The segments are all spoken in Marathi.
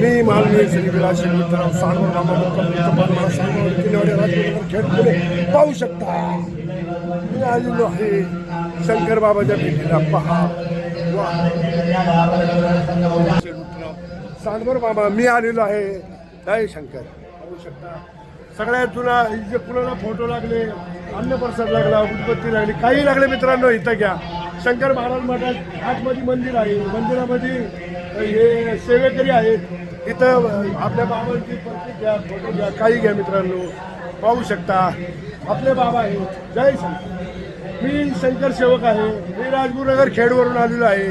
मी माननीय श्री विलास मित्रांनो सानवर मामा मुक्काम मला सांगून किनवडे राजकुमार खेळ पाहू शकता. मी आलेलो आहे शंकर बाबाच्या भेटीला. पहा. वा. बाबा मामा मी आलेलो आहे. जय शंकर. पाहू शकता. सगळ्यात जुना जे कुणाला फोटो लागले अन्न प्रसाद लागला उदबत्ती लागली काही लागले मित्रांनो इथं घ्या. शंकर महाराज मठात आतमध्ये मंदिर आहे. मंदिरामध्ये हे सेवेकरी आहेत. इथं आपल्या बाबांची प्रत्येक घ्या फोटो घ्या काही घ्या मित्रांनो. पाहू शकता. आपले बाबा आहेत. जय श्री मी शंकर सेवक आहे. मी राजगुरुनगर खेडवरून आलेलो आहे.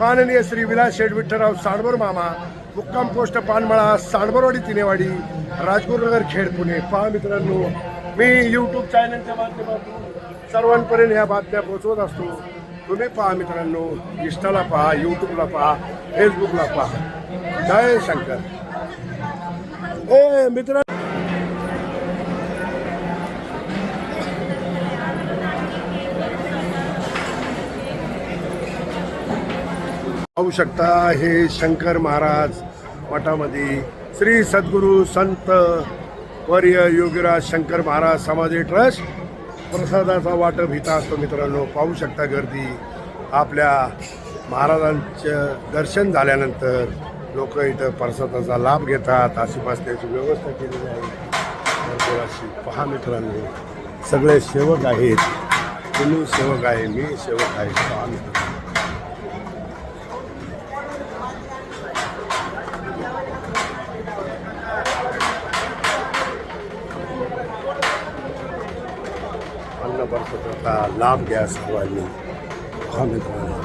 माननीय श्री विलास शेठ विठ्ठलराव साडबर मामा मुक्काम पोस्ट पानमळा साडबरवाडी तिनेवाडी राजगुरुनगर खेड पुणे. पहा मित्रांनो. मी यूट्यूब चॅनलच्या माध्यमातून सर्वांपर्यंत ह्या बातम्या पोहोचवत असतो. तुम्ही पहा मित्रांनो इंस्टाला पहा यूट्यूबला पहा फेसबुकला पहा. जय शंकर. ए मित्र पाहू शकता हे शंकर महाराज मठामध्ये श्री सद्गुरू संत वर्य योगीराज शंकर महाराज समाधी ट्रस्ट प्रसादाचा वाटप इथं असतो मित्रांनो. पाहू शकता गर्दी. आपल्या महाराजांचं दर्शन झाल्यानंतर लोक इथं प्रसादाचा लाभ घेतात. अशी बसण्याची व्यवस्था केलेली आहे. भरपूर अशी. पहा मित्रांनो सगळे सेवक आहेत. तुम्ही सेवक आहे मी सेवक आहे. पहा मित्रांनो. अन्नप्रसादाचा लाभ घ्या सर्वांनी हा मित्रांनो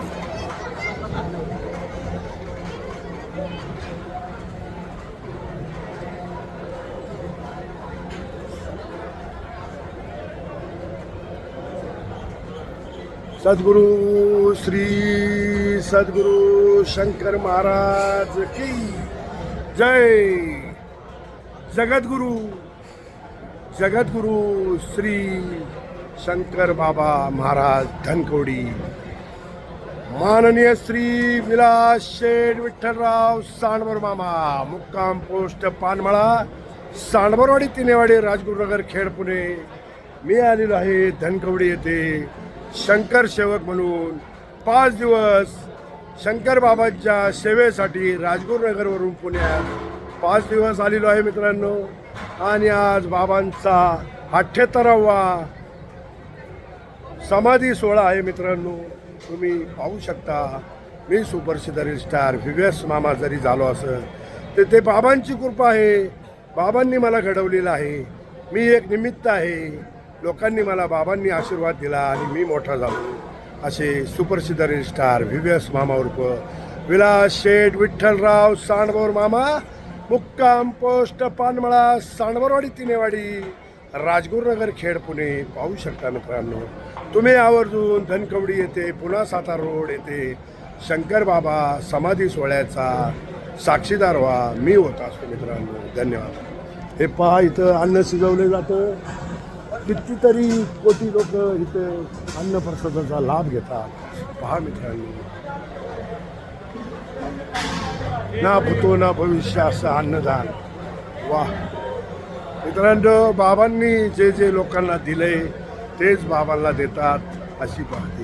सद्गुरु श्री सद्गुरु शंकर महाराज की जय। जगद्गुरु जगद्गुरु श्री शंकर बाबा महाराज धनकोडी. माननीय श्री विलास शेठ विठ्ठलराव सांडवर मामा मुक्काम पोस्ट पानमळा सांडवरवाडी तिनेवाडी राजगुरुनगर खेड पुणे. मी आलेलो आहे धनकवडी येथे. शंकर सेवक म्हणून पाच दिवस शंकर बाबांच्या सेवेसाठी राजगुरुनगरवरून पुण्यात पाच दिवस आलेलो आहे मित्रांनो. आणि आज बाबांचा अठ्ठ्याहत्तरावा समाधी सोहळा आहे मित्रांनो. तुम्ही पाहू शकता. मी सुपरस्टार स्टार विवेस मामा जरी झालो असं तर ते बाबांची कृपा आहे. बाबांनी मला घडवलेलं आहे. मी एक निमित्त आहे. लोकांनी मला बाबांनी आशीर्वाद दिला आणि मी मोठा झालो. असे सुपरस्टार स्टार विवेस मामा उर्फ विलास शेठ विठ्ठलराव सांडभोर मामा मुक्काम पोस्ट पानमळा सांडवरवाडी तिनेवाडी. राजगुरुनगर खेड पुणे पाहू शकता मित्रांनो. तुम्ही आवर्जून धनकवडी येथे पुन्हा सातार रोड येथे शंकर बाबा समाधी सोहळ्याचा साक्षीदार व्हा. मी होत असतो मित्रांनो. धन्यवाद. हे पहा इथं अन्न शिजवलं जातं. कितीतरी कोटी लोक इथे अन्न प्रसादाचा लाभ घेतात. पहा मित्रांनो. ना भूतो ना भविष्य असं अन्नदान. वा मित्रांनो बाबांनी जे जे लोकांना दिले तेच बाबांना देतात अशी पाहते.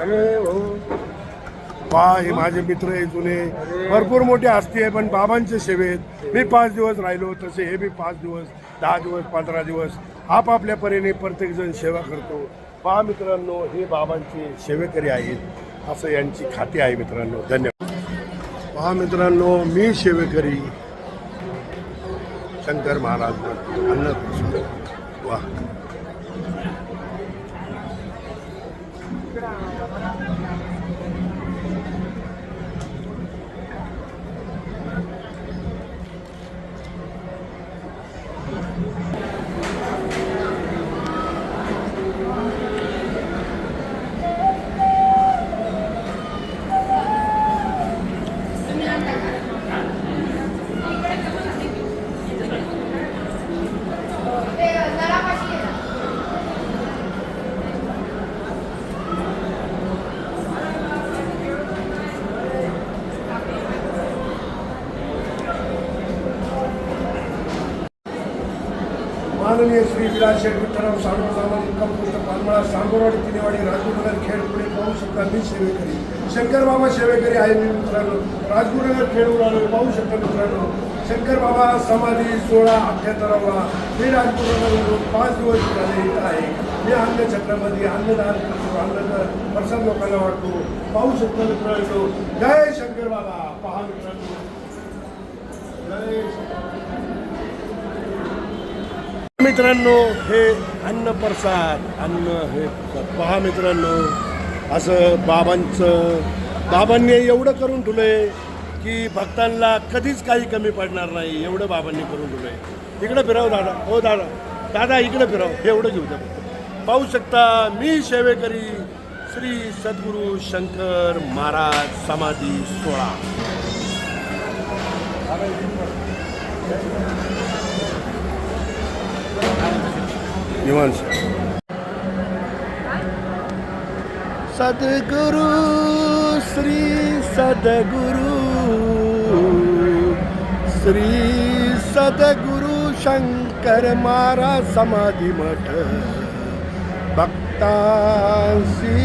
अरे हो. पहा हे माझे मित्र आहे जुने. भरपूर मोठी हस्ती आहे पण बाबांच्या सेवेत मी पाच दिवस राहिलो तसे हे मी पाच दिवस दहा दिवस पंधरा दिवस आपापल्या परीने प्रत्येकजण सेवा करतो. पहा मित्रांनो हे बाबांचे सेवेकरी आहेत असं यांची खाती आहे मित्रांनो. धन्यवाद. पहा मित्रांनो मी सेवेकरी. शंकर महाराज अन्न वा माननीय श्री विलास शेठ विठ्ठलराव सांगू सामाजिक कंपोस्ट पानमळा सांगोरवाडी तिनेवाडी राजगुरुनगर खेड पुणे पाहू शकता मी सेवेकरी शंकर बाबा सेवेकरी आहे मी मित्रांनो. राजगुरुनगर खेडून आलो पाहू शकता मित्रांनो. शंकर बाबा समाधी सोळा अठ्ठ्याहत्तरावा मी राजगुरुनगर पाच दिवस झाले इथं आहे. मी अन्नछत्रामध्ये अन्नदान करतो अन्न प्रसाद लोकांना वाटतो. पाहू शकता मित्रांनो. जय शंकर बाबा पहा मित्रांनो. जय शंकर मित्रांनो हे अन्न प्रसाद अन्न हे पहा मित्रांनो असं बाबांचं बाबांनी एवढं करून ठेवलंय की भक्तांना कधीच काही कमी पडणार नाही. एवढं बाबांनी करून ठेवलंय. इकडं फिराव दादा. हो दादा. दादा इकडं फिराव. हे एवढं घेऊ द्या पाहू शकता मी सेवेकरी श्री सद्गुरू शंकर महाराज समाधी सोळा. निवांत. सद्गुरु श्री सद्गुरु श्री सद्गुरु शंकर मारा समाधी मठ भक्तांशी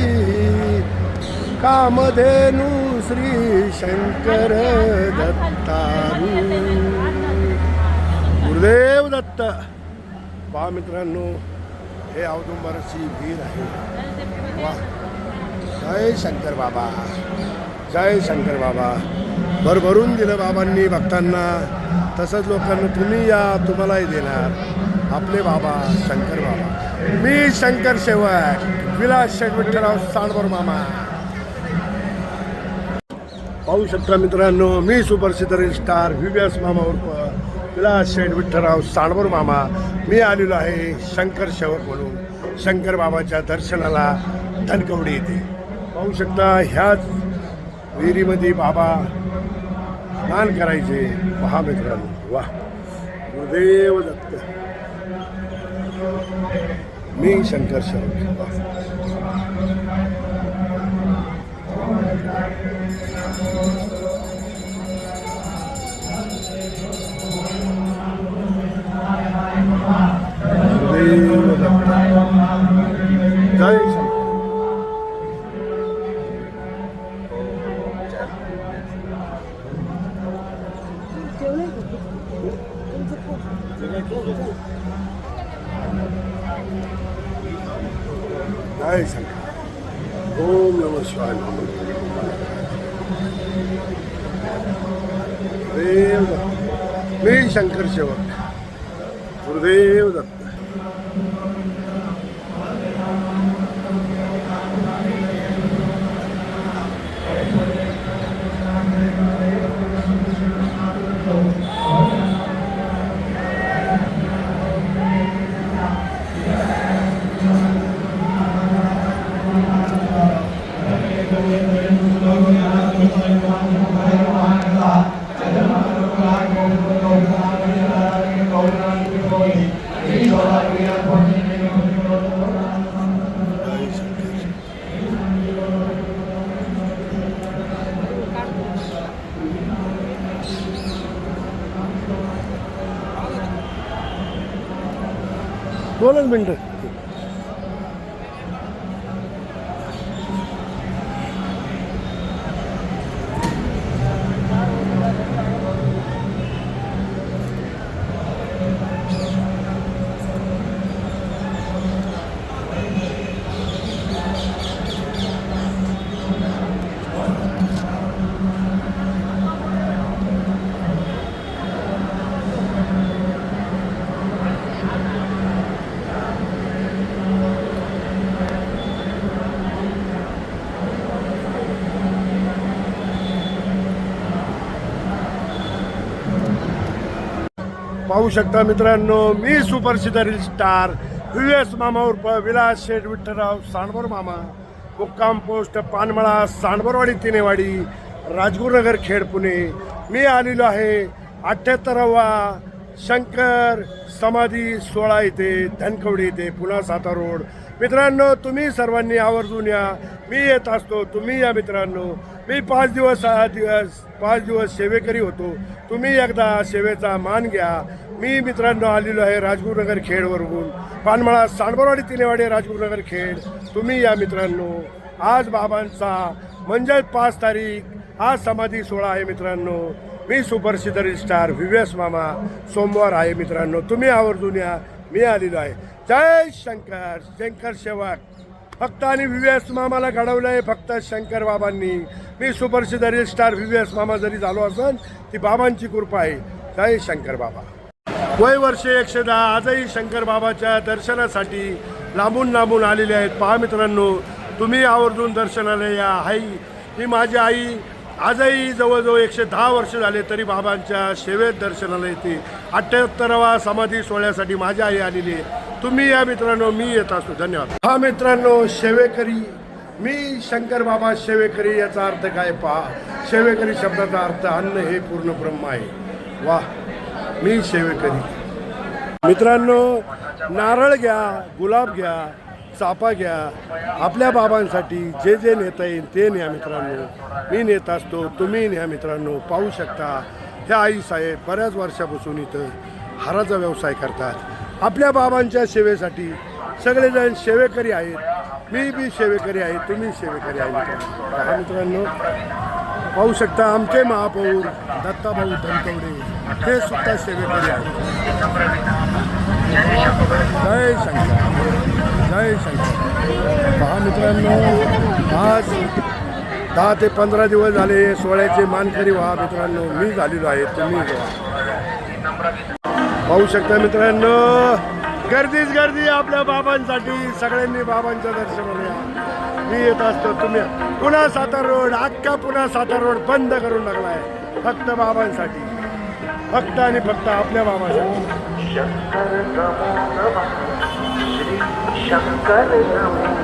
कामधेनु श्री शंकर दत्तारू. गुरुदेव दत्त. पहा मित्रांनो हे औदुंबराची वीर आहे. वा. जय शंकर बाबा. जय शंकर बाबा. भरभरून दिलं बाबांनी भक्तांना. तसंच लोकांना तुम्ही या तुम्हालाही देणार. आपले बाबा शंकर बाबा. मी शंकर सेवक विलास विठ्ठलराव सांडवर मामा. पाहू शकता मित्रांनो मी सुप्रसिद्ध रील स्टार विव्यास मामा उर्फ विलास शेठ विठ्ठलराव सांडवर मामा मी आलेलो आहे शंकर सेवक म्हणून. शंकर बाबाच्या दर्शनाला धनकवडी येते पाहू शकता ह्याच विहिरीमध्ये बाबा स्नान करायचे पहा मित्रांनो वा गुरुदेव दत्त. मी शंकर सेवक ओम नमः शिवाय गुरुदेव दत्त मी शंकर सेवक गुरुदेव दत्त दोनच मिनटं पाहू शकता मित्रांनो मी सुपरसिदरील स्टार स्टार एस मामा उर्फ विलास शेठ विठ्ठलराव सांडभर मामा मुक्काम पोस्ट पानमळा सांडभरवाडी तिनेवाडी राजगुरुनगर खेड पुणे. मी आलेलो आहे अठ्ठ्याहत्तरावा शंकर समाधी सोळा इथे धनकवडी इथे पुन्हा साता रोड. मित्रांनो तुम्ही सर्वांनी आवर्जून या. मी येत असतो. तुम्ही या मित्रांनो. मी पाच दिवस सहा दिवस पाच दिवस सेवेकरी होतो. तुम्ही एकदा सेवेचा मान घ्या. मी मित्रांनो आलेलो आहे राजगुरुनगर खेडवरून पानमळा सांडबरवाडी तिनेवाडी राजगुरुनगर खेड. तुम्ही या मित्रांनो आज बाबांचा म्हणजे पाच तारीख आज समाधी सोहळा आहे मित्रांनो. मी सुप्रसिद्ध स्टार विवेस मामा सोमवार आहे मित्रांनो. तुम्ही आवर्जून या. मी आलेलो आहे. जय शंकर शंकर सेवक. फक्त आणि व्हीव्हीएस मामाला घडवलं आहे फक्त शंकर बाबांनी. मी सुप्रसिद्ध स्टार व्हीव्हीएस मामा जरी झालो असेल ती बाबांची कृपा आहे. जय शंकर बाबा. वय वर्षे एकशे दहा आजही शंकर बाबाच्या दर्शनासाठी लांबून लांबून आलेले आहेत. पहा मित्रांनो तुम्ही आवर्जून दर्शनाला या. आई ही माझी आई आजही जवळजवळ एकशे दहा वर्ष झाले तरी बाबांच्या सेवेत दर्शनाला येते. अठ्ठ्याहत्तरावा समाधी सोहळ्यासाठी माझी आई आलेली आहे. तुम्ही या मित्रांनो मी येत असतो. धन्यवाद. हा मित्रांनो सेवेकरी मी शंकर बाबा सेवेकरी याचा अर्थ काय पहा? सेवेकरी शब्दाचा अर्थ अन्न हे पूर्ण ब्रह्म आहे. वा मी सेवेकरी मित्रांनो नारळ घ्या गुलाब घ्या चापा घ्या. आपल्या बाबांसाठी जे जे नेता येईल ते न्या मित्रांनो. मी नेत असतो तुम्ही न्या मित्रांनो पाहू शकता. ह्या आईसाहेब बऱ्याच वर्षापासून इथं हाराचा व्यवसाय करतात. आपल्या बाबांच्या सेवेसाठी सगळेजण सेवेकरी आहेत. मी बी सेवेकरी आहे तुम्ही सेवेकरी आहे मित्रांनो. पहा मित्रांनो पाहू शकता आमचे महापौर दत्ताभाऊ धनकवडे. हे सुद्धा सेवेकरी आहेत. जय शंकर जय शंकर. पहा मित्रांनो आज दहा ते पंधरा दिवस झाले सोहळ्याचे मानकरी व्हा मित्रांनो. मी झालेलो आहे तुम्ही पाहू शकता मित्रांनो गर्दीच गर्दी आपल्या बाबांसाठी. सगळ्यांनी बाबांच्या दर्शनाला या मी येत असतो तुम्ही पुन्हा सातार रोड अख्खा पुन्हा सातार रोड बंद करून लागला आहे फक्त बाबांसाठी. फक्त आणि फक्त आपल्या बाबासाठी शंकर नमो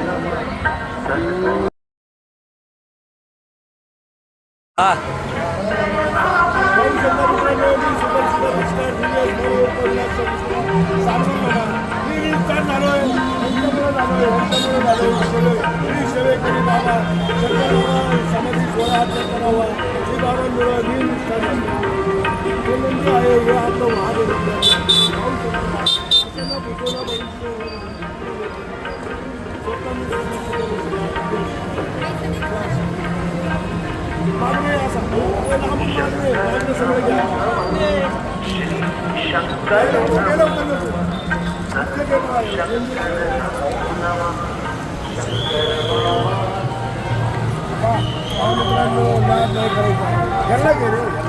नमः सद्गुरु शंकर मित्रांनो नाद नाही करायचा यांना घे रे यांना घे.